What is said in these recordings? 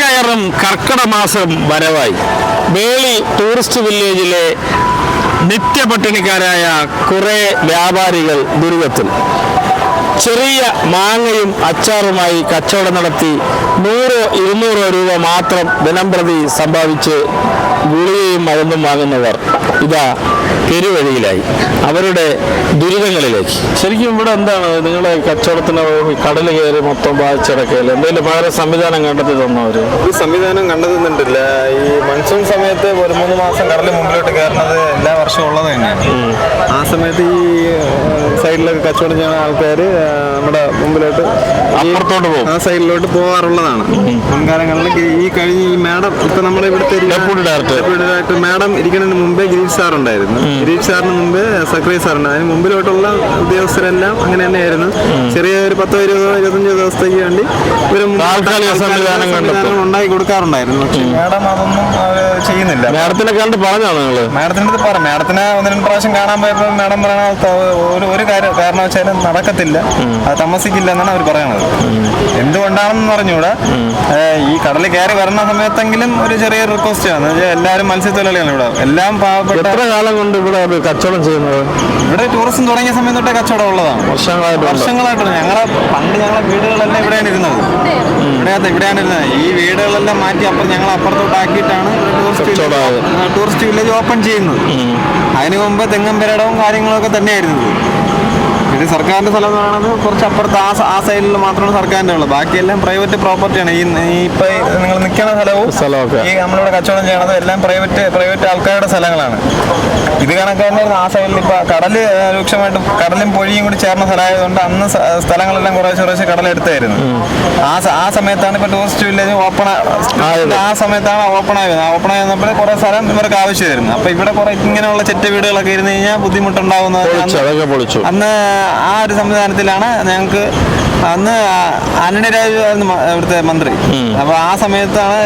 കയറും കർക്കിട മാസം വരവായി. വേളി ടൂറിസ്റ്റ് വില്ലേജിലെ നിത്യപട്ടിണിക്കാരായ കുറേ വ്യാപാരികൾ ദുരിതത്തിൽ. ചെറിയ മാങ്ങയും അച്ചാറുമായി കച്ചവടം നടത്തി നൂറോ ഇരുന്നൂറോ രൂപ മാത്രം ദിനംപ്രതി സമ്പാദിച്ച് ഗുളികയും മരുന്നും വാങ്ങുന്നവർ. ഇതാ പെരുവഴിയിലായി. അവരുടെ ദുരിതങ്ങളിലേക്ക്. ശരിക്കും ഇവിടെ എന്താണ്? നിങ്ങളെ കച്ചവടത്തിന് കടൽ കയറി മൊത്തം ബാധിച്ചിടക്കയില്ല? എന്തെങ്കിലും പകരം സംവിധാനം കണ്ടെത്തി തന്നവര് ഈ സംവിധാനം കണ്ടെത്തുന്നുണ്ടില്ല ഈ മൺസൂൺ സമയത്ത് ഒരു മൂന്ന് മാസം കടലിൽ മുമ്പിലോട്ട് കയറുന്നത് എല്ലാ വർഷവും ഉള്ളത് തന്നെയാണ്. ആ സമയത്ത് ഈ സൈഡിലൊക്കെ കച്ചവടം ചെയ്യുന്ന ആൾക്കാർ നമ്മുടെ മുമ്പിലോട്ട് അപ്പുറത്തോട്ട് പോകും. ആ സൈഡിലോട്ട് പോകാറുള്ളതാണ്. മുൻകാലങ്ങളിൽ ഈ കഴിഞ്ഞ ഈ മാഡം ഇപ്പൊ നമ്മുടെ ഇവിടുത്തെ ഡയറക്ടർ. ഡെപ്യൂട്ടി ഡയറക്ടർ മാഡം ഇരിക്കുന്നതിന് മുമ്പേ ഗിരീഷ് സാർ ഉണ്ടായിരുന്നു. ഗിരീഷ് സാറിന് മുമ്പ് സക്രിയ സാറുണ്ട് അതിന് മുമ്പിലോട്ടുള്ള ഉദ്യോഗസ്ഥരെല്ലാം അങ്ങനെ തന്നെയായിരുന്നു. ചെറിയ ഒരു പത്തോ ഇരുപതോ ഇരുപത്തഞ്ചോ ദിവസത്തേക്ക് വേണ്ടി ഇവർ ഉണ്ടാക്കി കൊടുക്കാറുണ്ടായിരുന്നു മാഡം അതൊന്നും ചെയ്യുന്നില്ല. മാഡത്തിനെ കണ്ട് പറഞ്ഞോ നിങ്ങൾ മാഡത്തിന്റെ അടുത്ത് പറ. മാഡത്തിനെ ഒന്ന് രണ്ട് പ്രാവശ്യം കാണാൻ പോയപ്പോൾ മാഡം പറയണ ഒരു ഒരു കാരണം കാരണവശാലും നടക്കത്തില്ല. അത് താമസിക്കില്ല എന്നാണ് അവർ പറയണത്. എന്തുകൊണ്ടാണെന്ന് പറഞ്ഞുകൂടെ? ഈ കടലിൽ കയറി വരുന്ന സമയത്തെങ്കിലും ഒരു ചെറിയ റിക്വസ്റ്റ് ആണ്. എല്ലാവരും മത്സ്യത്തൊഴിലാളികളാണ് ഇവിടെ. എല്ലാം പാവപ്പെട്ട എത്ര കാലം കൊണ്ട് ഇവിടെ കച്ചവടം ചെയ്യുന്നത്. ഇവിടെ ടൂറിസം തുടങ്ങിയ സമയം തൊട്ടേ കച്ചവടം ഉള്ളതാണ്. വർഷങ്ങളായിട്ട് വർഷങ്ങളായിട്ട് ഞങ്ങളെ പണ്ട് ഞങ്ങളെ വീടുകളെല്ലാം ഇവിടെയാണ് ഇരുന്നത്. ഇവിടെയാണ് ഇവിടെയാണ് ഇരുന്നത്. ഈ വീടുകളെല്ലാം മാറ്റി അപ്പം ഞങ്ങൾ അപ്പുറത്തോട്ട് ആക്കിയിട്ടാണ് ടൂറിസ്റ്റ് ടൂറിസ്റ്റ് വില്ലേജ് ഓപ്പൺ ചെയ്യുന്നത്. അതിനു മുമ്പ് തെങ്ങമ്പരടവും പെരടവും കാര്യങ്ങളൊക്കെ തന്നെയായിരുന്നു. ഇത് എന്ന് പറയുന്നത് കുറച്ച് അപ്പുറത്ത് ആ ആ സൈഡിൽ മാത്രമാണ് സർക്കാരിന്റെ ഉള്ളത് ബാക്കിയെല്ലാം പ്രൈവറ്റ് പ്രോപ്പർട്ടിയാണ് ഈ ഇപ്പം നിങ്ങൾ നിൽക്കുന്ന സ്ഥലവും സ്ഥലമൊക്കെ. ഈ നമ്മളിവിടെ കച്ചവടം ചെയ്യണത് എല്ലാം പ്രൈവറ്റ് പ്രൈവറ്റ് ആൾക്കാരുടെ സ്ഥലങ്ങളാണ്. ഇത് കണക്ക് തന്നെ ആ സൈഡിൽ ഇപ്പൊ കടൽ രൂക്ഷമായിട്ട് കടലും പൊഴിയും കൂടി ചേർന്ന സ്ഥലമായതുകൊണ്ട് അന്ന് സ്ഥലങ്ങളെല്ലാം കുറേശ്ശെ കുറേശ്ശെ കടലെടുത്തായിരുന്നു. ആ ആ സമയത്താണ് ഇപ്പൊ ടൂറിസ്റ്റ് വില്ലേജ് ഓപ്പൺ ആ സമയത്താണ് ഓപ്പൺ ആയത്. ഓപ്പൺ ആയി വന്നപ്പോൾ കുറെ സ്ഥലം ഇവർക്ക് ആവശ്യമായിരുന്നു. അപ്പൊ ഇവിടെ കുറെ ഇങ്ങനെയുള്ള ചെറ്റ വീടുകളൊക്കെ ഇരുന്ന് കഴിഞ്ഞാൽ പൊളിച്ചു. അന്ന് ആ ഒരു സംവിധാനത്തിലാണ് ഞങ്ങൾക്ക് അന്ന് ആന്റണി രാജു ആയിരുന്നു ഇവിടുത്തെ മന്ത്രി. അപ്പൊ ആ സമയത്താണ്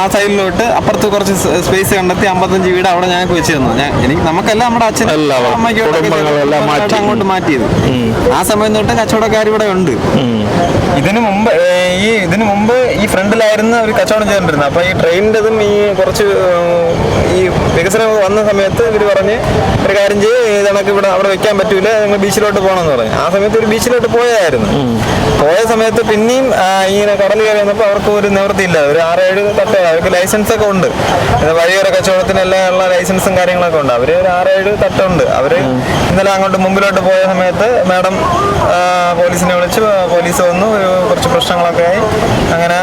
ആ സൈഡിലോട്ട് അപ്പുറത്ത് കുറച്ച് സ്പേസ് കണ്ടെത്തി അമ്പത്തഞ്ച് വീട് അവിടെ ഞങ്ങൾക്ക് വെച്ച് തന്നു ഞാൻ എനിക്ക് നമുക്കല്ല നമ്മുടെ അച്ഛനും അമ്മയ്ക്കോട്ട്. അങ്ങോട്ട് മാറ്റിയത്. ആ സമയം തൊട്ട് കച്ചവടക്കാർ ഇവിടെ ഉണ്ട്. ഇതിനു മുമ്പ് ഈ ഇതിനു മുമ്പ് ഈ ഫ്രണ്ടിലായിരുന്ന ഒരു കച്ചവടം ചെയ്തിട്ടുണ്ടായിരുന്നത് അപ്പൊ ഈ ട്രെയിനിന്റെതും ഈ കുറച്ച് ഈ വികസനം വന്ന സമയത്ത് ഇവർ പറഞ്ഞ് ഒരു കാര്യം ചെയ്ത് കണക്ക് ഇവിടെ അവിടെ വെക്കാൻ പറ്റൂല നിങ്ങൾ ബീച്ചിലോട്ട് പോകണമെന്ന് പറഞ്ഞു. ആ സമയത്ത് ഒരു ബീച്ചിലോട്ട് പോയതായിരുന്നു. പോയ സമയത്ത് പിന്നെയും ഇങ്ങനെ കടൽ കയറി വന്നപ്പോൾ അവർക്ക് ഒരു നിവൃത്തിയില്ല. ഒരു ആറേഴ് തട്ടുകൾ അവർക്ക് ലൈസൻസ് ഒക്കെ ഉണ്ട്. വഴിയോര കച്ചവടത്തിനെല്ലാം ഉള്ള ലൈസൻസും കാര്യങ്ങളൊക്കെ ഉണ്ട്. അവർ ഒരു ആറേഴ് തട്ടുണ്ട്. അവർ ഇന്നലെ അങ്ങോട്ട് മുമ്പിലോട്ട് പോയ സമയത്ത് മാഡം പോലീസിനെ വിളിച്ച്. പോലീസ് വന്നു. ഒരു കുറച്ച് പ്രശ്നങ്ങളൊക്കെ ആയി. അങ്ങനെ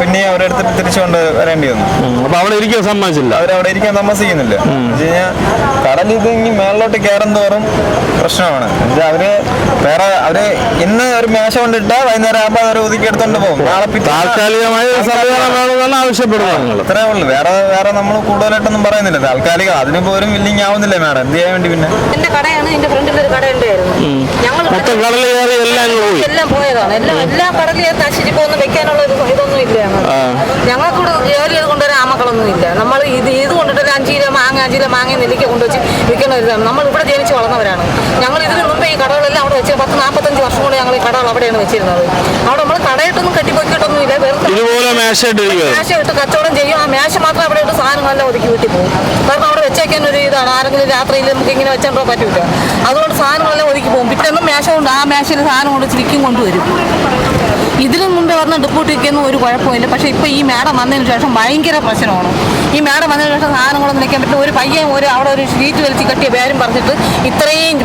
പിന്നെ അവരെടുത്ത് തിരിച്ചു കൊണ്ട് വരേണ്ടി വന്നു. അപ്പൊ അവിടെ ഇരിക്കാൻ സമ്മതിച്ചില്ല? അവരവിടെ ഇരിക്കാൻ താമസിക്കുന്നില്ല കഴിഞ്ഞാൽ കടൽ ഇത് ഇനി മേളിലോട്ട് കയറും തോറും പ്രശ്നമാണ്. അവർ വേറെ അവർ ഇന്ന് ഒരു മേശ കൊണ്ടിട്ടാ വൈകുന്നേരം ആകുമ്പോൾ അവർ ഒതുക്കി എടുത്തോണ്ട് പോകും. താൽക്കാലികമായ നിങ്ങൾ അത്രേ ഉള്ളൂ. വേറെ വേറെ നമ്മൾ കൂടുതലായിട്ടൊന്നും പറയുന്നില്ല. താൽക്കാലികം അതിന് പോലും വില്ലിങ് ആവുന്നില്ല മാഡം? എന്ത് ചെയ്യാൻ വേണ്ടി പിന്നെ? എന്റെ കടയാണ് എന്റെ ഫ്രണ്ടിൽ ഒരു കട ഉണ്ടായിരുന്നു. ഞങ്ങൾ മൊത്തം കടൽ എല്ലാം എല്ലാം പോയതാണ്. എല്ലാം എല്ലാ കടലിൽ നശിച്ചിപ്പോ ഒന്നും വെക്കാനുള്ള ഒരു ഇതൊന്നും ഇല്ല ഞങ്ങൾ കൂടെ ജോലി ചെയ്ത് ഇല്ല. നമ്മൾ ഇത് ഇത് കൊണ്ടിട്ട് ഒരു അഞ്ച് കിലോ മാങ്ങ അഞ്ച് കിലോ മാങ്ങ നെല്ലിക്ക കൊണ്ടുവച്ച് വിൽക്കുന്ന ഒരു ഇതാണ് നമ്മൾ ഇവിടെ ജനിച്ച് വളർന്നവരാണ്. ഞങ്ങൾ ഇതിന് മുമ്പ് ഈ കടകളെല്ലാം അവിടെ വെച്ച് പത്ത് നാൽപ്പത്തഞ്ച് വർഷം കൊണ്ട് ഞങ്ങൾ ഈ കടകൾ അവിടെയാണ് വെച്ചിരുന്നത്. അവിടെ നമ്മൾ കടയിട്ടൊന്നും കെട്ടിപ്പൊക്കിയിട്ടൊന്നും ഇല്ല. വെറുതെ മേശ ഇട്ട് കച്ചവടം ചെയ്യും. ആ മേശ മാത്രം അവിടെ ഇട്ട് സാധനങ്ങളെല്ലാം ഒതുക്കി വീട്ടിൽ പോകും. കാരണം അവിടെ വെച്ചേക്കാൻ ഒരു ഇതാണ്. ആരെങ്കിലും രാത്രിയിൽ നമുക്ക് ഇങ്ങനെ വെച്ചാൽ പറ്റൂല. അതുകൊണ്ട് സാധനങ്ങളെല്ലാം ഒതുക്കി പോകും. പിറ്റേന്നും മേശ കൊണ്ട് ആ മേശയിൽ സാധനം കൊണ്ട് ചിരിക്കും കൊണ്ടുവരും. ഇതിനു മുമ്പേ വന്ന ഡിപ്പൂട്ടിക്കൊന്നും ഒരു കുഴപ്പമില്ല. പക്ഷെ ഇപ്പോൾ ഈ മാഡം വന്നതിന് ശേഷം ഭയങ്കര പ്രശ്നമാണ്. ഈ മാഡം വന്നതിന് ശേഷം സാധനങ്ങളൊന്നും നിൽക്കാൻ പറ്റില്ല. ഒരു പയ്യൻ ഒരു അവിടെ ഒരു ഷീറ്റ് വലിച്ച് കെട്ടിയ പേരും പറഞ്ഞിട്ട് ഇത്രയും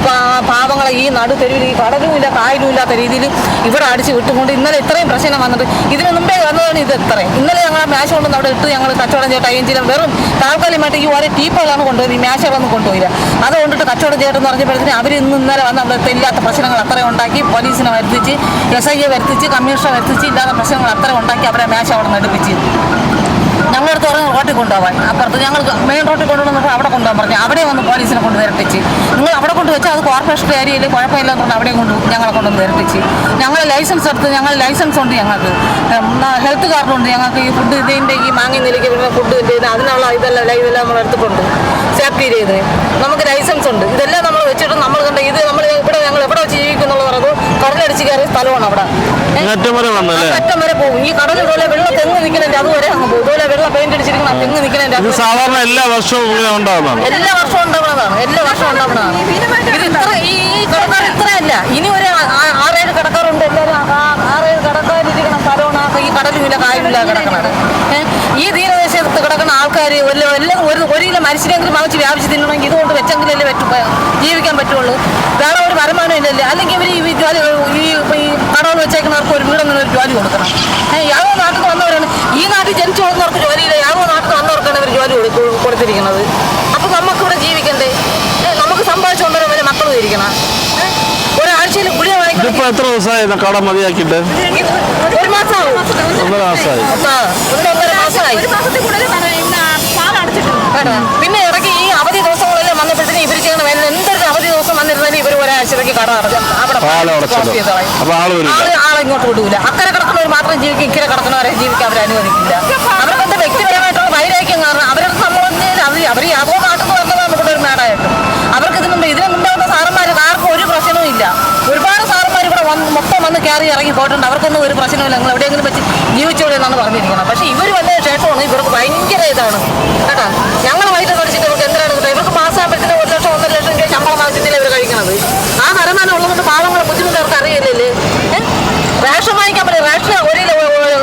പാവങ്ങളെ ഈ നടു തെരുവിൽ ഈ കടലും ഇല്ല കായലും ഇല്ലാത്ത രീതിയിൽ ഇവിടെ അടിച്ച് വിട്ടുകൊണ്ട് ഇന്നലെ ഇത്രയും പ്രശ്നം വന്നിട്ട് ഇതിന് മുമ്പേ വന്നതാണ് ഇത് ഇത്രയും ഇന്നലെ ഞങ്ങൾ മേശ കൊണ്ടുവന്ന് അവിടെ ഇട്ട് ഞങ്ങൾ കച്ചവടം ചെയ്തിട്ട് അയ്യഞ്ചിലും വെറും താൽക്കാലികമായിട്ട് ഈ ഓരോ ടീപ്പുകളാണ് കൊണ്ടുപോയി ഈ മേശകളൊന്നും കൊണ്ടുപോയില്ല. അത് കൊണ്ടിട്ട് കച്ചവടം ചെയ്തിട്ടെന്ന് പറഞ്ഞപ്പോഴത്തേന് അവർ ഇന്ന് ഇന്നലെ വന്ന് അവിടെ ഇല്ലാത്ത പ്രശ്നങ്ങൾ അത്ര ഉണ്ടാക്കി പോലീസിനെ വരുത്തിച്ച് എസ് ഐയെ വരുത്തിച്ച് കമ്മീഷണറെ വരുത്തിച്ച് ഇല്ലാത്ത പ്രശ്നങ്ങൾ അത്ര ഉണ്ടാക്കി അവരെ മേശ അവിടെ നിന്ന് എടുപ്പിച്ച്. ഞങ്ങളടുത്ത് പറഞ്ഞു റോട്ടിൽ കൊണ്ടുപോകാൻ അപ്പുറത്ത് ഞങ്ങൾ മെയിൻ റോട്ടിൽ കൊണ്ടുവന്നപ്പോൾ അവിടെ കൊണ്ടുപോകാൻ പറഞ്ഞു. അവിടെ വന്ന് പോലീസിനെ കൊണ്ട് വരട്ടിച്ച് നിങ്ങൾ അവിടെ കൊണ്ട് വെച്ചാൽ അത് കോർപ്പറേഷൻ ഏരിയയിൽ കുഴപ്പമില്ലാത്തതുകൊണ്ട് അവിടെ കൊണ്ട് ഞങ്ങളെ കൊണ്ടുവന്ന് വരട്ടിച്ച് ഞങ്ങൾ ലൈസൻസ് എടുത്ത് ഞങ്ങൾ ലൈസൻസ് ഉണ്ട് ഞങ്ങൾക്ക്. ഹെൽത്ത് കാർഡുണ്ട് ഞങ്ങൾക്ക് ഈ ഫുഡ് ഇതിന്റെ ഈ മാങ്ങി നിലയ്ക്ക് ഫുഡ് ഇതിന്റെ അതിനുള്ള ഇതെല്ലാം ഇതെല്ലാം നമ്മൾ എടുത്തിട്ടുണ്ട്. സേഫ്റ്റി ചെയ്ത് നമുക്ക് ലൈസൻസ് ഉണ്ട്. ഇതെല്ലാം നമ്മൾ വെച്ചിട്ട് നമ്മൾ കണ്ട ഇത് നമ്മൾ ഇവിടെ ഞങ്ങൾ എവിടെ വെച്ച് ജീവിക്കുന്നുള്ളത് പറയുമ്പോൾ കടലടിച്ച് കയറിയ സ്ഥലമാണ് അവിടെ. ഒറ്റം അറ്റം വരെ പോകും. ഈ കടൽ ഇതുപോലെ വെള്ള തെങ്ങ് നിൽക്കണേ അതുവരെ അങ്ങ് പോകും. ഇതുപോലെ വെള്ള പെയിന്റ് അടിച്ചിരിക്കുന്ന തെങ്ങ് നിൽക്കണേ ഇത് സാധാരണ എല്ലാ വർഷവും എല്ലാ വർഷവും ഉണ്ടാവുന്നതാണ്. എല്ലാ വർഷവും ഉണ്ടാവുന്നതാണ്. ഇത് ഇത്ര ഈ കടക്കാർ ഇത്രയല്ല. ഇനി ഒരു ആറേഴ് കടക്കാറുണ്ട് എല്ലാവരും ആ- ആ- ആറേഴ് കടക്കാരിരിക്കുന്ന സ്ഥലമാണ് ആ ഈ കടലുമില്ല കായലുമില്ല കിടക്കുന്നത് ഈ തീരദേശത്ത് കിടക്കുന്ന ആൾക്കാർ എല്ലാം ഒരു ഒരു കിലോ മനുഷ്യരെങ്കിലും വാങ്ങിച്ച് വ്യാപിച്ച് തിന്നണമെങ്കിൽ ഇതുകൊണ്ട് വെച്ചെങ്കിലല്ലേ പറ്റൂ ജീവിക്കാൻ പറ്റുള്ളൂ. വേറെ ഒരു വരുമാനം ഇല്ലല്ലേ? അല്ലെങ്കിൽ ഇവർ ഈ ജോലി ഈ ഈ കടകൾ വെച്ചേക്കുന്നവർക്ക് ഒരു വീടെങ്കിലും ഒരു ജോലി കൊടുക്കണം. യാതൊരു നാട്ടിൽ വന്നവരാണ്. ഈ നാട്ടിൽ ജനിച്ചു വന്നവർക്ക് ജോലിയില്ല. യാവോ നാട്ടിൽ വന്നവർക്കാണ് ഇവർ ജോലി കൊടുത്തിരിക്കുന്നത്. അപ്പോൾ നമുക്ക് ഇവിടെ ജീവിക്കണ്ടേ? നമുക്ക് സമ്പാദിച്ചു കൊണ്ടുവരാൻ വരെ മക്കളും ഇരിക്കണം. ഇതിപ്പോ എത്ര ദിവസമായി കട മതിയാക്കിയിട്ട്? ഒരു ഒന്നര മാസമായി ഒന്നര? പിന്നെ ഇറക്കി ഈ അവധി ദിവസങ്ങളെല്ലാം വന്നപ്പോഴത്തേന് ഇവർ ചെയ്യണം എന്തൊരു അവധി ദിവസം വന്നിരുന്നാലും ഇവർ ഒരാഴ്ചത്തേക്ക് കട. അപ്പൊ ആൾ ഇങ്ങോട്ട് വിടൂല. അക്കരെ കിടക്കുന്നവർ മാത്രം ജീവിക്കും ഇക്കരെ കിടക്കുന്നവരെ ജീവിക്കാൻ അവർ അനുവദിക്കില്ല. അവർക്ക് എന്താ വ്യക്തിപരമായിട്ടുള്ള വൈരാഗ്യം കാരണം അവരുടെ സമൂഹത്തിൽ അവർ അവർ യാതോ നാട്ടിൽ നിന്ന് വന്നതാണ് ഇവിടെ ഒരു മേടായിട്ട് അവർക്ക് ഇതിന് മുമ്പ് ഇതിന് മുമ്പ് വന്ന സാറന്മാർ ആർക്കും ഒരു പ്രശ്നവും ഇല്ല ഒരുപാട് സാറന്മാർ ഇവിടെ വന്ന് മൊത്തം വന്ന് കയറി ഇറങ്ങി പോയിട്ടുണ്ട്. അവർക്കൊന്നും ഒരു പ്രശ്നമില്ല നിങ്ങൾ എവിടെയെങ്കിലും വെച്ച് ജീവിച്ചോളൂ എന്നാണ് പറഞ്ഞിരിക്കുന്നത്. പക്ഷേ ഇവർ വന്ന ശേഷമാണ് ഇവർക്ക് ഭയങ്കര ഇതാണ്. കേട്ടോ? ഞങ്ങൾ വൈകിട്ട് പഠിച്ചിട്ട് ഇവർക്ക് എന്തിനാണ് കിട്ടുക? ഇവർക്ക് പറ്റുന്ന ഒരു ലക്ഷം ഒന്നര ലക്ഷം രൂപ ശമ്പളം വാങ്ങിച്ചിട്ടില്ല ഇവർ കഴിക്കുന്നത് ആ വരുമാനം ഉള്ളതുകൊണ്ട് പാവങ്ങളെ ബുദ്ധിമുട്ട് അവർക്ക് അറിയില്ലേ? റേഷൻ വാങ്ങിക്കാൻ പറ്റില്ല. റേഷൻ ഒരു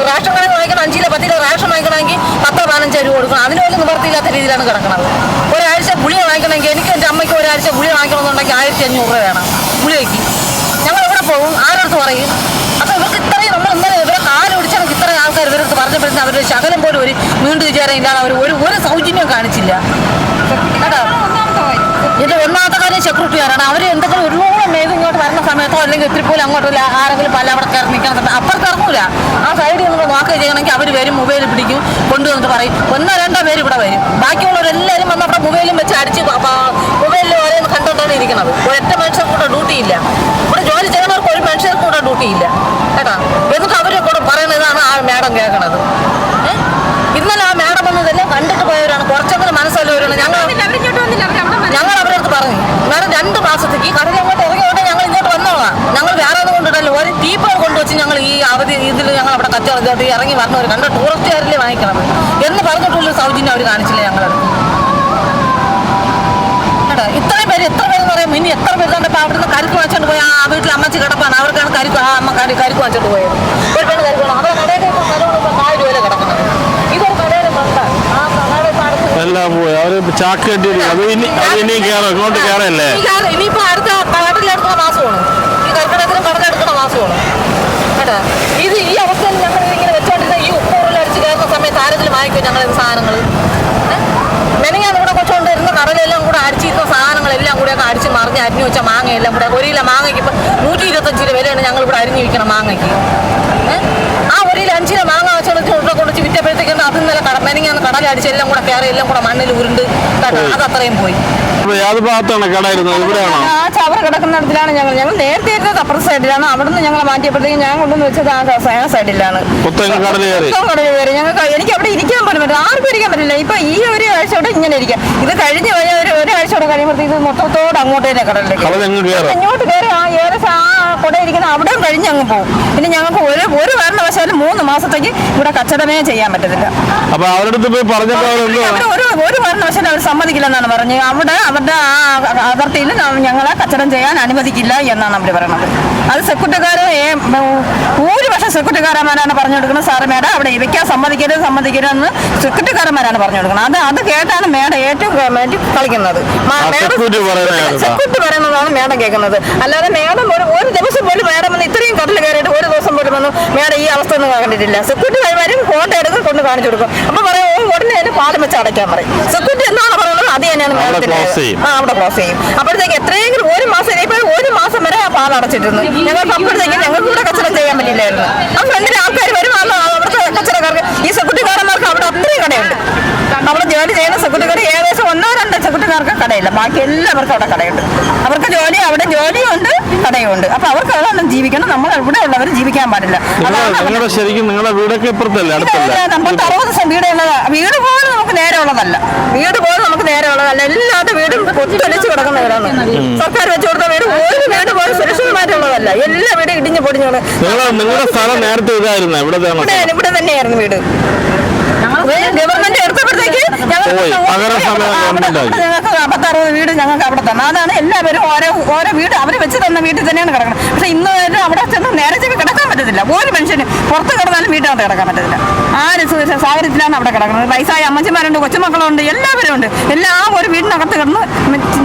റേഷൻ കടയിൽ വാങ്ങിക്കണം അഞ്ചിലെ പത്തിലെ റേഷൻ വാങ്ങിക്കണമെങ്കിൽ പത്തോ പതിനഞ്ചോ രൂപ കൊടുക്കണം. അതിന് പോലും നിവർത്തിയില്ലാത്ത രീതിയിലാണ് കിടക്കുന്നത് ഒരാഴ്ച ഗുളിക വാങ്ങിക്കണമെങ്കിൽ എനിക്ക് എന്റെ അമ്മയ്ക്ക് ഒരാഴ്ച ഗുളിക വാങ്ങിക്കണമെന്നുണ്ടെങ്കിൽ ആയിരത്തി അഞ്ഞൂറ് രൂപ വേണം. പോകും ആരോടത്ത് പറയും? അപ്പൊ ഇവർക്ക് ഇത്രയും നമ്മൾ ഇന്നലെ ഇവരെ കാലൊടിച്ചാൽ ഇത്രയും ആൾക്കാർ ഇവർക്ക് പറഞ്ഞപ്പോഴത്തെ അവരുടെ ശകലം പോലും ഒരു വീണ്ടും വിചാരം ഇല്ലാതെ അവർ ഒരു ഒരു സൗജന്യം കാണിച്ചില്ല. കേട്ടോ? ഒന്നാമത്തെ കാര്യം സെക്യൂരിറ്റിക്കാരാണ് അവർ എന്തെങ്കിലും ഒരുപാട് മേഘം ഇങ്ങോട്ട് വരുന്ന സമയത്തോ അല്ലെങ്കിൽ ഇത്തിരി പോലും അങ്ങോട്ടോ ഇല്ല ആരെങ്കിലും പല അവിടെ കയറി നിൽക്കണം അപ്പുറത്ത് ഇറങ്ങൂല. ആ സൈഡിൽ നിന്ന് വാക്ക് ചെയ്യണമെങ്കിൽ അവർ വരും മൊബൈൽ പിടിക്കും കൊണ്ടുവന്നിട്ട് പറയും. ഒന്നോ രണ്ടോ പേര് ഇവിടെ വരും. ബാക്കിയുള്ളവരെല്ലാവരും വന്ന് അവിടെ മൊബൈലും വെച്ച് അടിച്ച് മൊബൈലിൽ ഓരോന്ന് കണ്ടുകൊണ്ടാണ് ഇരിക്കുന്നത് ഒരൊറ്റ മനുഷ്യർക്ക് കൂടെ ഡ്യൂട്ടി ഇല്ല ഇവിടെ ജോലി ചെയ്യുന്നവർക്ക് ഒരു മനുഷ്യർക്ക് കൂടെ ഡ്യൂട്ടി ഇല്ല കേട്ടോ എന്നിട്ട് അവർ കൂടെ പറയുന്നതാണ് ആ മേഡം കേൾക്കണത് ഏ? ഇന്നലെ ആ മേഡം വന്നതെല്ലാം കണ്ടിട്ട് പോയവരാണ് കുറച്ചെങ്കിലും മനസ്സല്ലവരാണ് ഞങ്ങൾ ഞങ്ങൾ അവരുടെ അടുത്ത് പറഞ്ഞു വേറെ രണ്ട് മാസത്തേക്ക് ഈ കടലിൽ അങ്ങോട്ട് ഇറങ്ങിയോണ്ട് ഞങ്ങൾ ഇങ്ങോട്ട് വന്നോളാം ഞങ്ങൾ വേറെ ഒന്നും കൊണ്ടിട്ടല്ലോ ഒരു ടീപ്പർ കൊണ്ടുവച്ച് ഞങ്ങൾ ഈ അവധി ഇതിൽ ഞങ്ങൾ അവിടെ കച്ചവടം ചെയ്തിട്ട് ഇറങ്ങി വരണവർ കണ്ട? ടൂറിസ്റ്റുകാരിലെ വാങ്ങിക്കണം. എന്ന് പറഞ്ഞിട്ടുള്ള സൗജന്യം അവർ കാണിച്ചില്ല ഞങ്ങൾ കേട്ടോ ഇത്രയും പേര് എത്ര എന്ന് പറയാം ഇനി എത്ര പേര് കണ്ടപ്പോൾ അവിടുന്ന് കരുക്ക് വാങ്ങിച്ചോണ്ട് പോയി? ആ വീട്ടിൽ അമ്മച്ചി കിടപ്പാണ്. അവർക്കാണ് കരുക്ക്. ആ അമ്മ കരി കരുക്ക് വാങ്ങിച്ചോണ്ട് പോയത്. ഒരു പെണ്ണ് കരിക്ക് വേണം. അവരുടെ കടയിൽ ഇപ്പോൾ സ്ഥലമാണ് ഇപ്പോൾ നാല് രൂപ കിടക്കുന്നത്. ഇതൊരു കടയുടെ ആ കടയുടെ എല്ലാം പോയി. അവർ ചാക്ക് കെട്ടിയിരിക്കും അത് ഇനി അത് ഇനിയും കയറും ഇങ്ങോട്ട് കയറല്ലേ ഈ കാലം- ഇനിയിപ്പോ അടുത്ത കടലെടുക്കുന്ന മാസമാണ് ഈ കർക്കിടകത്തിലും കടലെടുക്കുന്ന മാസമാണ് കേട്ടോ ഇത് ഈ അവസ്ഥയിൽ ഞങ്ങൾ ഇങ്ങനെ വെച്ചോണ്ടിരുന്ന ഈ ഉപ്പൂറിൽ അടിച്ച് കയറുന്ന സമയത്ത് ആരെങ്കിലും വാങ്ങിക്കും ഞങ്ങളിത് സാധനങ്ങൾ മെനങ്ങാൻ ഇവിടെ കൊച്ചുകൊണ്ടിരുന്ന കടലെല്ലാം കൂടെ അരിച്ചിരുന്ന സാധനങ്ങളെല്ലാം കൂടെ ഒക്കെ അരിച്ച് മറിഞ്ഞ് അരിഞ്ഞു വെച്ച മാങ്ങയെല്ലാം കൂടെ ഒരു കിലോ മാങ്ങയ്ക്ക് ഇപ്പം നൂറ്റി ഇരുപത്തഞ്ച് രൂപ വിലയാണ് ഞങ്ങൾ ഇവിടെ വിൽക്കണം മാങ്ങയ്ക്ക്. ആ ഒരു കിലോ അഞ്ച് കിലോ മാങ്ങ വെച്ചോണ്ട് ഇവിടെ കൊണ്ടുവച്ച് വിറ്റപ്പോഴത്തേക്കാണ് അത് ഇന്നലെ കട മെനങ്ങാന്ന് കടലടിച്ച് എല്ലാം കൂടെ കയറി എല്ലാം കൂടെ മണ്ണിൽ ഉരുണ്ട്. അത് അത്രയും പോയി. ഏത് ഭാഗത്താണ് കടായിരുന്നത്? ഇവിടെയാണോ? ആ ചവർ കിടക്കുന്നിടത്തിലാണ് ഞങ്ങൾ. ഞങ്ങൾ നേരത്തെ ഇരുന്നത് അപ്പുറത്തെ സൈഡിലാണ്. അവിടുന്ന് ഞങ്ങൾ മാറ്റിയപ്പോഴത്തേക്കും ഞാൻ കൊണ്ടുവന്ന് വെച്ചത് ആ സൈഡിലാണ്. കടൽ കയറി. ഞങ്ങൾക്ക് എനിക്ക് അവിടെ ഇരിക്കാൻ പോലും പറ്റില്ല. ആർക്കും ഇരിക്കാൻ പറ്റില്ല. ഇപ്പൊ ഈ ഒരു ആഴ്ച കൂടെ ഇങ്ങനെ ഇരിക്കാം. ഇത് കഴിഞ്ഞ് പോയ ഒരു ഒരാഴ്ച കൂടെ കഴിയുമ്പോഴത്തേക്ക് ഇത് മൊത്തത്തോട് അങ്ങോട്ട് തന്നെ കടലിലേക്ക് ഇങ്ങോട്ട് കയറി. ആ ഏറെ ആ കുട ഇരിക്കുന്ന അവിടെയും കഴിഞ്ഞ് അങ്ങ് പോകും പിന്നെ ഞങ്ങൾക്ക് ഒരു ഒരു കാരണവശാലും മൂന്ന് മാസത്തേക്ക് ഇവിടെ കച്ചടമേ ചെയ്യാൻ പറ്റത്തില്ല. അപ്പൊ അവരുടെ പറഞ്ഞപ്പോ ഒരു ഒരു കാരണവശാലും അവർ സമ്മതിക്കില്ലെന്നാണ് പറഞ്ഞത്. അവിടെ അവരുടെ ആ അതിർത്തിയിൽ ഞങ്ങളെ കച്ചവടം ചെയ്യാൻ അനുവദിക്കില്ല എന്നാണ് അവർ പറയുന്നത്. അത് സെക്യൂരിറ്റിക്കാർ ഭൂരിപക്ഷം സെക്യൂരിറ്റിക്കാരന്മാരാണ് പറഞ്ഞു കൊടുക്കുന്നത്. സാറ് മേഡം അവിടെ ഇവയ്ക്കാൻ സമ്മതിക്കരുത് സമ്മതിക്കരുതെന്ന് സെക്യൂരിറ്റിക്കാരന്മാരാണ് പറഞ്ഞു കൊടുക്കുന്നത്. അത് അത് കേട്ടാണ് മേഡം ഏറ്റവും ഗവൺമെന്റ് കളിക്കുന്നത്. സെക്യൂരിറ്റി പറയുന്നതാണ് മേഡം കേൾക്കുന്നത്. അല്ലാതെ മേഡം ഒരു ഒരു ദിവസം പോലും മേഡം വന്ന് ഇത്രയും കടൽ കയറിയിട്ട് ഒരു ദിവസം പോലും വന്ന് മേഡം ഈ അവസ്ഥ ഒന്നും കണ്ടിട്ടില്ല സെക്യൂരിറ്റി കൈമാരും ഫോട്ടോ എടുത്ത് കൊണ്ട് കാണിച്ചു കൊടുക്കും. അപ്പൊ പറയും "ഓ, ഉടനെ അതിന്റെ പാലം വെച്ച് അടയ്ക്കാൻ പറയും. സെക്യൂരിറ്റി എന്താണ് പറയുന്നത്? അത് തന്നെയാണ്. ആ അവിടെ ക്ലോസ് ചെയ്യും. അപ്പോഴത്തേക്ക് എത്രയെങ്കിലും ഒരു മാസം ഇപ്പൊ ഒരു മാസം വരെ ആ പാലം അടച്ചിട്ടിരുന്നു. ഞങ്ങൾക്ക് അപ്പോഴത്തേക്ക് ഞങ്ങൾക്ക് കൂടെ കച്ചവടം ചെയ്യാൻ പറ്റില്ലായിരുന്നു. ആ ഫ്രണ്ടിൽ ആൾക്കാർ വരും അവിടുത്തെ കച്ചവടക്കാർക്ക്. ഈ സെക്യൂരിറ്റിക്കാരന്മാർക്ക് അവിടെ അത്രയും കടയുണ്ട്. നമ്മൾ ജോലി ചെയ്യുന്ന സെക്യൂരിറ്റിക്കാർ ഏകദേശം ഒന്നോ രണ്ടോ സെക്യൂരിറ്റിക്കാർക്ക് കടയില്ല. ബാക്കി എല്ലാവർക്കും അവിടെ കടയുണ്ട്. അവർക്ക് ജോലി അവിടെ ജോലിയുണ്ട്. കടയുണ്ട്. അപ്പൊ അവർക്ക് അതാണ് ജീവിക്കണം. നമ്മൾ ഇവിടെ ഉള്ളവർ ജീവിക്കാൻ പാടില്ല. നിങ്ങളുടെ ശരിക്കും നിങ്ങളുടെ വീടൊക്കെ ഇപ്പുറത്തല്ലേ? അടുത്തല്ലേ? നമ്മൾ അറുപത് ദിവസം വീട് പോലും നമുക്ക് നേരെ ഉള്ളതല്ല. വീട് പോലും നമുക്ക് നേരെ ഉള്ളതല്ല. എല്ലാവരുടെ വീടും കൊത്തൊലിച്ച് കിടക്കുന്ന വീടാണ്. സർക്കാർ വെച്ചു കൊടുത്ത വീട് ഒരു വീട് പോലും സുരക്ഷിതമായിട്ടുള്ളതല്ല. എല്ലാ വീടും ഇടിഞ്ഞു പൊടിഞ്ഞു നിങ്ങൾ നിങ്ങളുടെ സ്ഥലം നേരത്തെ ഇതായിരുന്നു? ഇവിടെ ഇവിടെ ഇവിടെ തന്നെയായിരുന്നു വീട്. ഗവൺമെന്റ് എടുത്തപ്പോഴത്തേക്ക്. ഞങ്ങൾക്ക് പത്തറുപത് വീട് ഞങ്ങൾക്ക് അവിടെ തന്നെ. അതാണ് എല്ലാവരും ഓരോ ഓരോ വീട് അവർ വെച്ച് തന്ന വീട്ടിൽ തന്നെയാണ് കിടക്കുന്നത്. പക്ഷെ ഇന്ന് അവിടെ ചെന്ന് നേരെ ചെവി പറ്റത്തില്ല. ഒരു മനുഷ്യന് പുറത്ത് കിടന്നാലും വീട്ടിനകത്ത് കിടക്കാൻ പറ്റത്തില്ല. ആ ഒരു സു- സാഹചര്യത്തിലാണ് അവിടെ കിടക്കുന്നത്. വയസ്സായ അമ്മച്ചിമാരുണ്ട് കൊച്ചുമക്കളുണ്ട് എല്ലാവരും ഉണ്ട്. എല്ലാം ഒരു വീടിനകത്ത് കിടന്ന്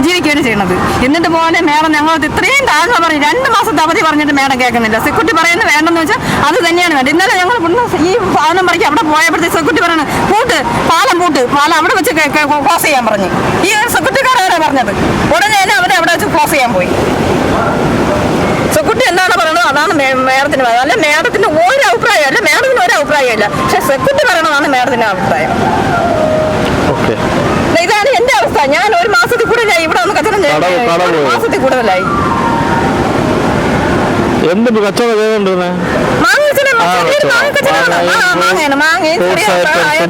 ജീവിക്കുകയാണ് ചെയ്യുന്നത്. എന്നിട്ട് പോലെ മേഡം ഞങ്ങൾ ഇത്രയും താഴ്ന്ന പറഞ്ഞു രണ്ട് മാസത്തെ അവധി പറഞ്ഞിട്ട് മേഡം കേൾക്കുന്നില്ല. സെക്യൂരിറ്റി പറയുന്നത് വേണ്ടെന്ന് വെച്ചാൽ അത് തന്നെയാണ് വേണ്ടത്. ഇന്നലെ ഞങ്ങൾ ഇവിടുന്ന് ഈ സാധനം പറിക്ക് അവിടെ പോയപ്പോഴത്തെ സെക്യൂരിറ്റി പറയുന്നത് പൂട്ട് പാലം പൂട്ട് പാലം അവിടെ വെച്ച് ക്ലോസ് ചെയ്യാൻ പറഞ്ഞു. ഈ സെക്യൂരിറ്റിക്കാരാണ് പറഞ്ഞത്? ഉടനെ തന്നെ അവരെ അവിടെ വെച്ച് ക്ലോസ് ചെയ്യാൻ പോയി. സെക്യൂരിറ്റി എന്താണ് പറയുന്നത് അതാണ് മേഡത്തിന് പറയുന്നത് അല്ല മേഡത്തിന് ഒരു അഭിപ്രായം അല്ല മേഡത്തിന് ഒരു അഭിപ്രായമില്ല പക്ഷെ സെക്യൂരിറ്റി പറയണതാണ് മേഡത്തിന്റെ അഭിപ്രായം. ഇതാണ് എന്റെ അവസ്ഥ. ഞാൻ ഒരു മാസത്തിൽ കൂടുതലായി ഇവിടെ ഒന്ന് കച്ചവടം? മാസത്തിൽ കൂടുതലായി. എന്ത് കച്ചവടം ചെയ്തോണ്ടിരുന്നേ? മാങ്ങ.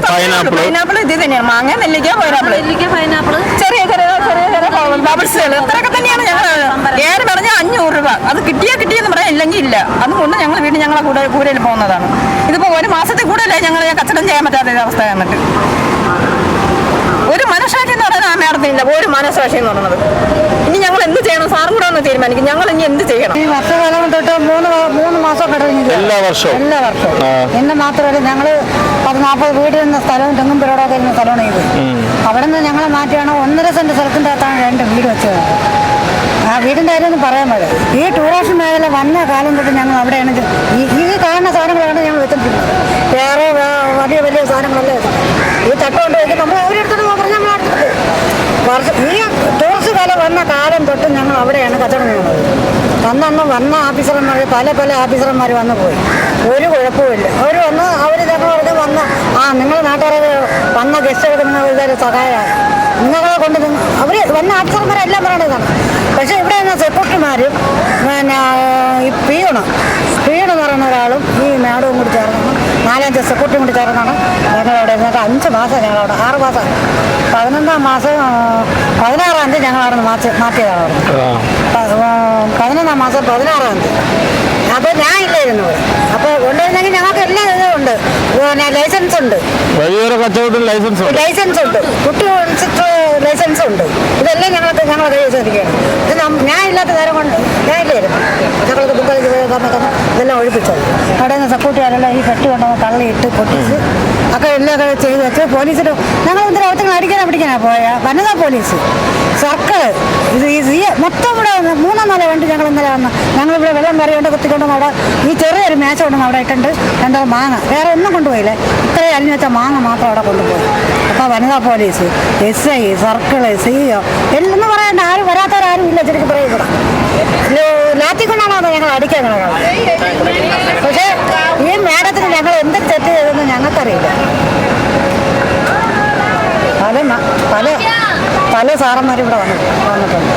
Pineapple pineapple. ഇത് തന്നെയാണ് മാങ്ങ നെല്ലിക്ക പൈനാപ്പിൾ ചെറിയ ചെറിയ തന്നെയാണ് ഏറെ പറഞ്ഞാൽ അഞ്ഞൂറ് രൂപ. അത് കിട്ടിയാ കിട്ടിയെന്ന് പറയാൻ ഇല്ലെങ്കിൽ ഇല്ല. അതുകൊണ്ട് ഞങ്ങൾ വീട്ടിൽ ഞങ്ങളെ കൂടെ കൂരയിൽ പോകുന്നതാണ്. ഇതിപ്പോ ഒരു മാസത്തിൽ കൂടുതലായി ഞങ്ങൾ കച്ചടം ചെയ്യാൻ പറ്റാത്ത അവസ്ഥ വന്നിട്ട്. പറയുന്നത് മേഡത്തിനില്ല ഒരു മനസാക്ഷി എന്ന് പറയുന്നത് ഇനി ഞങ്ങൾ എന്ത് ചെയ്യണം? സാറും കൂടെ ഒന്ന് തീരുമാനിക്കും. ഞങ്ങൾ ഇനി എന്ത് ചെയ്യണം? ഈ വർഷകാലം തൊട്ട് മൂന്ന് മൂന്ന് മാസം കഴിഞ്ഞില്ല എല്ലാ വർഷവും? എല്ലാ വർഷവും. എന്നെ മാത്രമല്ല ഞങ്ങൾ പത്ത് നാൽപ്പത് വീട് എന്ന സ്ഥലവും തെങ്ങും പിറോടൊക്കെ ഇരുന്ന സ്ഥലമാണ് ഇത്. അവിടെ നിന്ന് ഞങ്ങളെ മാറ്റിയാണ് ഒന്നര സെന്റ് സ്ഥലത്തിന്റെ അകത്താണ് രണ്ട് വീട് വെച്ചത്. ആ വീടിന്റെ കാര്യമൊന്നും പറയാൻ പാടില്ല. ഈ ടൂറിസ്റ്റ് മേഖല വന്ന കാലം തൊട്ട് ഞങ്ങൾ അവിടെയാണ് ഈ ഈ കാണുന്ന സാധനങ്ങളാണ് ഞങ്ങൾ വെച്ചിട്ടുള്ളത് വേറെ വലിയ വലിയ സാധനങ്ങളല്ലേ ഈ തട്ടുകൊണ്ട് വെച്ച് നമ്മൾ അവരെടുത്തിട്ട് വർഷം ഈ ടൂറിസ്റ്റ് തല വന്ന കാലം തൊട്ട് ഞങ്ങൾ അവിടെയാണ് കച്ചവടം ചെയ്യുന്നത് അന്നന്ന് വന്ന ഓഫീസർമാർ പല പല ഓഫീസർമാർ വന്നു പോയി. ഒരു കുഴപ്പമില്ല അവർ വന്ന് അവർ തന്നെ പറഞ്ഞ് വന്ന ആ നിങ്ങൾ നാട്ടുകാരെ വന്ന ഗസ്റ്റുകൾക്ക് നിങ്ങൾ ഇതൊരു സഹായമാണ്. നിങ്ങളെ കൊണ്ട് അവർ വന്ന ഓഫീസർമാരെല്ലാം പറയണതാണ് പക്ഷേ ഇവിടെ നിന്ന് സെക്യൂരിറ്റിമാരും പിന്നെ ഈ പീണ പീണ് പറയുന്ന ഒരാളും ഈ മാഡവും കൂടി ചേർന്നാണ് നാലഞ്ച് സെക്യൂരിറ്റി കൂടി ചേർന്നാണ് ഞങ്ങളവിടെ ഇരുന്നിട്ട് അഞ്ച് മാസം ഞങ്ങളവിടെ ആറ് മാസം. പതിനൊന്നാം മാസം പതിനാറാം തീയതി ഞങ്ങൾ അവിടെ മാറ്റി മാറ്റിയതാണ് അവിടെ. പതിനൊന്നാം മാസം പതിനാറാം തീയതി. അപ്പോൾ ഞാൻ ഇല്ലായിരുന്നു അപ്പൊ അപ്പോൾ കൊണ്ടുവരുന്നെങ്കിൽ ഞങ്ങൾക്ക് എല്ലാ ഇതും ഉണ്ട്. പിന്നെ ലൈസൻസ് ഉണ്ട്. വഴിയോര കച്ചവടത്തിന് ലൈസൻസ് ഉണ്ട്. ലൈസൻസ് ഉണ്ട്. കുട്ടി ലൈസൻസ് ഉണ്ട്. ഇതെല്ലാം ഞങ്ങൾക്ക് ഞങ്ങൾ ചോദിക്കുകയാണ്. ഇത് ഞാൻ ഇല്ലാത്ത നേരം കൊണ്ട് ഞാൻ ഇല്ലായിരുന്നു ഞങ്ങൾക്ക് ബുക്ക് ഇതെല്ലാം ഒഴിപ്പിച്ചത് അവിടെ നിന്ന് സെക്യൂരിറ്റിക്കാരെല്ലാം ഈ പെട്ടി കൊണ്ടുവന്ന് തള്ളിയിട്ട് പൊട്ടിച്ച് ഒക്കെ എല്ലാം ചെയ്ത് വെച്ച് പോലീസിന് ഞങ്ങൾ അവർക്ക് അടിക്കാനാണ് പിടിക്കാനാ പോയ? വനിതാ പോലീസ്. സർക്കിൾ ഇത് ഈ മൊത്തം ഇവിടെ മൂന്നാം നാല് വണ്ടി ഞങ്ങൾ ഇന്നലെ വന്ന് ഞങ്ങളിവിടെ വെള്ളം കറിയുണ്ട് കുത്തിക്കൊണ്ട് അവിടെ ഈ ചെറിയൊരു മേച്ച കൊണ്ടുവന്ന് അവിടെ ഇട്ടുണ്ട്. രണ്ടോ മാങ്ങ. വേറെ ഒന്നും കൊണ്ടുപോയില്ലേ. ഇത്രയും അരിഞ്ഞു വെച്ച മാങ്ങ മാത്രം അവിടെ കൊണ്ടുപോയി. അപ്പോൾ വനിതാ police S I circle C O എല്ലാം പറയണ്ട. ആരും വരാത്തവരാരും ഇല്ല. ശരിക്കും പറയുക ലാത്തിക്കൊണ്ടാണോ ഞങ്ങൾ അടിക്കാൻ പക്ഷേ ഈ മേഡത്തിന് ഞങ്ങൾ എന്ത് തെറ്റ് ചെയ്തെന്ന് ഞങ്ങൾക്കറിയില്ല. പല പല പല സാറന്മാരും ഇവിടെ വന്നിട്ട് വന്നിട്ടുണ്ട്.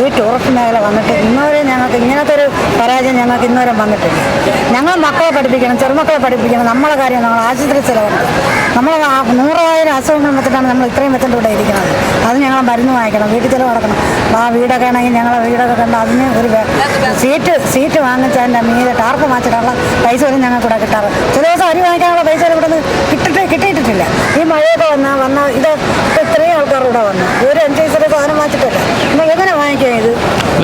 ഈ ടൂറിസ്റ്റ് മേഖല വന്നിട്ട് ഇന്നുവരെ ഞങ്ങൾക്ക് ഇങ്ങനത്തെ ഒരു പരാജയം ഞങ്ങൾക്ക് ഇന്നുവരെ വന്നിട്ടില്ല. ഞങ്ങൾ മക്കളെ പഠിപ്പിക്കണം ചെറുമക്കളെ പഠിപ്പിക്കണം നമ്മളെ കാര്യം നമ്മൾ ആശുപത്രി ചിലവുണ്ട് നമ്മൾ നൂറായിരം അസുഖങ്ങൾ വന്നിട്ടാണ് നമ്മൾ ഇത്രയും വെച്ചിട്ട് ഇവിടെ ഇരിക്കുന്നത്. അത് ഞങ്ങൾ മരുന്ന് വാങ്ങിക്കണം വീട്ടിൽ ചിലവ് നടക്കണം ആ വീടൊക്കെ ആണെങ്കിൽ ഞങ്ങളെ വീടൊക്കെ കണ്ട് അതിന് ഒരു സീറ്റ് സീറ്റ് വാങ്ങിച്ചതിന്റെ മീതെ ടാർപ്പ് വാങ്ങിച്ചിട്ടുള്ള പൈസ പോലും ഞങ്ങൾക്ക് ഇവിടെ കിട്ടാറ്. ചില ദിവസം അരി വാങ്ങിക്കാനുള്ള പൈസ ഇവിടെ നിന്ന് കിട്ടിട്ട് കിട്ടിയിട്ടില്ല ഈ മഴയൊക്കെ വന്നാൽ വന്നാൽ ഇത് ഇപ്പൊ ഇവിടെ വന്നു. ഒരു അഞ്ച് പൈസയുടെ സാധനം വാങ്ങിച്ചിട്ടില്ല? എങ്ങനെ വാങ്ങിക്കാം ഇത്?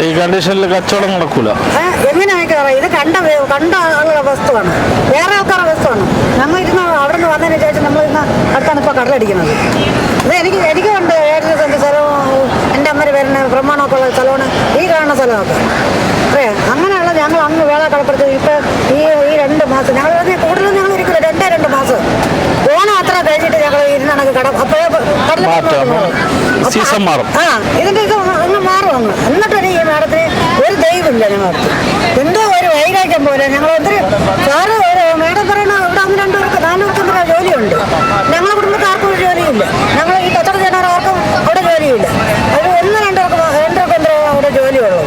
ഈ കണ്ടീഷനിൽ കച്ചവടം നടക്കൂല. എങ്ങനെ വാങ്ങിക്കാം? ഇത് കണ്ട കണ്ട ആളുടെ വസ്തുവാണ്. വേറെ ആൾക്കാരുടെ വസ്തുവാണ്. നമ്മൾ ഇരുന്ന് അവിടെ നിന്ന് വന്നതിന് ശേഷം നമ്മൾ ഇന്ന് അടുത്താണ് ഇപ്പോൾ കടലടിക്കുന്നത്. ഇത് എനിക്ക് എനിക്കുണ്ട് ഏഴര സെന്റ് സ്ഥലവും എന്റെ അമ്മയുടെ പേരിന് ബ്രഹ്മാണമൊക്കെ ഉള്ള സ്ഥലമാണ് ഈ കാണുന്ന സ്ഥലമൊക്കെ. അതെ അങ്ങനെയുള്ള ഞങ്ങൾ അന്ന് വേള കടപ്പുറത്ത് ഇപ്പം ഈ ഈ രണ്ട് മാസം ഞങ്ങൾ കൂടുതലും ഞങ്ങൾ ഇരിക്കില്ല രണ്ടേ രണ്ട് മാസം. ഓണം അത്ര കഴിഞ്ഞിട്ട് ഞങ്ങൾ ഇരുന്നാണെങ്കിൽ കട അപ്പോഴേ മാറ്റാം. സീസൺ മാറും. ആ ഇതിന്റെ ഇത് അങ്ങ് മാറും അങ്ങ് എന്നിട്ടൊരു ഈ മാഡത്തിന് ഒരു ദൈവമില്ല ഞങ്ങൾക്ക് എന്തോ ഒരു വൈരാഗ്യം പോലെ ഞങ്ങൾ ഒത്തിരി സാറ് ഒരു മാഡം പറയണ ഇവിടെ ഒന്ന് രണ്ടു പേർക്ക് നാലു പേർക്ക് എന്തിനാ ജോലിയുണ്ട് ഞങ്ങളുടെ കുടുംബക്കാർക്കും ഒരു ജോലിയില്ല ഞങ്ങൾ ഈ കച്ചവടം ചെയ്യുന്നവർ ആർക്കും അവിടെ ജോലിയില്ല അത് ഒന്ന് രണ്ടു പേർക്ക് രണ്ടു പേർക്ക് എന്തോ അവിടെ ജോലിയുള്ളൂ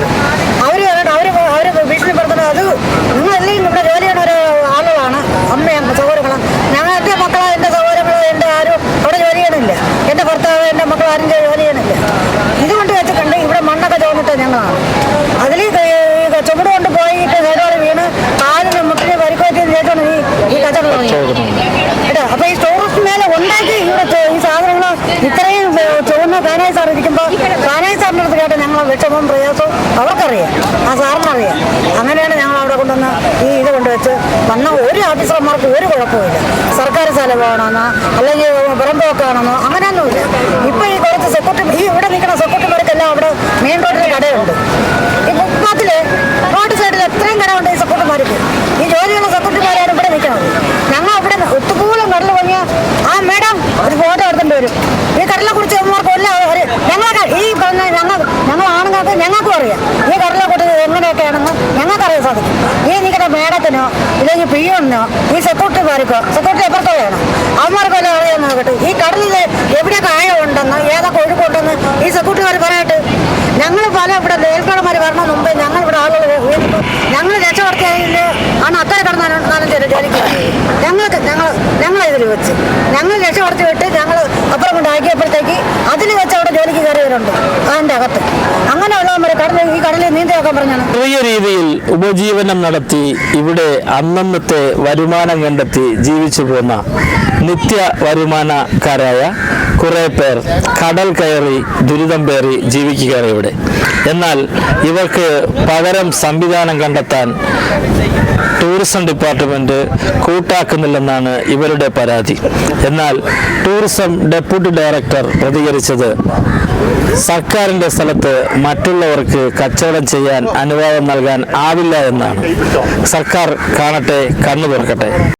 അവർ അവർ അവർ ഭീഷണിപ്പെടുത്തുന്നത് അത് നിങ്ങളെല്ലാം ഇവിടെ ജോലി ചെയ്യുന്ന ഒരു ആളുകളാണ് അമ്മയും സഹോദരങ്ങളും ഞങ്ങൾ എന്റെ മക്കളോ എന്റെ സഹോദരങ്ങളോ എന്റെ ആരും അവിടെ ജോലി ചെയ്യണില്ല എന്റെ ഭർത്താവ് എന്റെ മക്കൾ ആരും ജോലി ചെയ്യണില്ല ഇതുകൊണ്ട് നമ്മളെ വിഷമം പ്രയാസവും അവർക്കറിയാം. ആ സാറിനറിയാം. അങ്ങനെയാണ് ഞങ്ങൾ അവിടെ കൊണ്ടുവന്ന് ഈ ഇത് കൊണ്ടുവച്ച് വന്ന ഒരു ഓഫീസർമാർക്ക് ഒരു കുഴപ്പമില്ല സർക്കാർ സ്ഥലമാണെന്നോ അല്ലെങ്കിൽ പുറമ്പോക്കാണെന്നോ അങ്ങനെയൊന്നുമില്ല. ഇപ്പം ഈ കുറച്ച് സെക്യൂരിറ്റി ഈ ഇവിടെ നിൽക്കുന്ന സെക്യൂരിറ്റിമാർക്കെല്ലാം അവിടെ മെയിൻ റോഡിൽ കടയുണ്ട്. ഈ ഫുട്പാത്തിൽ റോഡ് സൈഡിൽ എത്രയും കടയുണ്ട് ഈ സെക്യൂരിറ്റിമാർക്ക് ഈ ജോലിയുള്ള സെക്യൂരിറ്റിമാരാണ് ഇവിടെ നിൽക്കുന്നത്. ഞങ്ങൾ അവിടെ ഒത്തുകൂലം കടൽ പൊങ്ങിയ ആ മേഡം ഒരു ഫോട്ടോ എടുത്തിട്ട് വരും ഈ കടലിനെ കുറിച്ച് ഇവന്മാർക്ക് എല്ലാം ഒരു ഞങ്ങളൊക്കെ ഈ പറഞ്ഞ ഞങ്ങൾ ഞങ്ങൾ ആണുങ്ങൾക്ക് ഞങ്ങൾക്കും അറിയാം ഈ കടലിനെ കുറിച്ച് എങ്ങനെയൊക്കെയാണെന്ന് ഞങ്ങൾക്കറിയാൻ സാധിക്കും ഈ നിൽക്കുന്ന ഇല്ലെങ്കിൽ പി പിയോണിനോ ഈ സെക്യൂരിറ്റിമാർക്കോ സെക്യൂരിറ്റി എപ്പുറത്തോടെയാണ് അവന്മാർക്ക് വല്ല അറിയാൻ നോക്കട്ടെ. ഈ കടലിൽ എവിടെയൊക്കെ ആഴം ഉണ്ടെന്ന് ഏതൊക്കെ ഒഴുക്കുണ്ടെന്ന് ഈ സെക്യൂരിറ്റിമാർ പറയട്ടെ. ഞങ്ങൾ പല ഇവിടെ നേൽക്കടന്മാർ വരണ മുമ്പേ ഞങ്ങൾ ഇവിടെ ആളുകൾ ഞങ്ങൾ രക്ഷപ്പെടുത്തിയതിൽ ആണ് അത്ര കടന്നാലും ചില ജോലിക്ക് ഞങ്ങൾക്ക് ഞങ്ങൾ ഞങ്ങളെ ഇതിൽ വെച്ച്. ഞങ്ങൾ രക്ഷപ്പെടുത്തി വിട്ട് ഞങ്ങൾ അപ്പുറം കൊണ്ടാക്കിയപ്പോഴത്തേക്ക് അതിൽ വെച്ച് അവിടെ ജോലിക്ക് കയറിയവരുണ്ട് അതിന്റെ അകത്ത് അങ്ങനെയുള്ളവന്മാർ കടലിൽ ഈ കടലിൽ നീന്തയൊക്കെ പറഞ്ഞാണ്. ചെറിയ രീതിയിൽ ഉപജീവനം നടത്തി ഇവിടെ അന്നന്നത്തെ വരുമാനം കണ്ടെത്തി ജീവിച്ചു പോന്ന നിത്യ വരുമാനക്കാരായ കുറെ പേർ കടൽ കയറി ദുരിതം പേറി ജീവിക്കുകയാണ് ഇവിടെ. എന്നാൽ ഇവർക്ക് പകരം സംവിധാനം കണ്ടെത്താൻ ടൂറിസം ഡിപ്പാർട്ട്മെന്റ് കൂട്ടാക്കുന്നില്ലെന്നാണ് ഇവരുടെ പരാതി. എന്നാൽ ടൂറിസം ഡെപ്യൂട്ടി ഡയറക്ടർ പ്രതികരിച്ചത് സർക്കാരിന്റെ സ്ഥലത്ത് മറ്റുള്ളവർക്ക് കച്ചവടം ചെയ്യാൻ അനുവാദം നൽകാൻ ആവില്ല എന്നാണ്. സർക്കാർ കാണട്ടെ കണ്ണു തുറക്കട്ടെ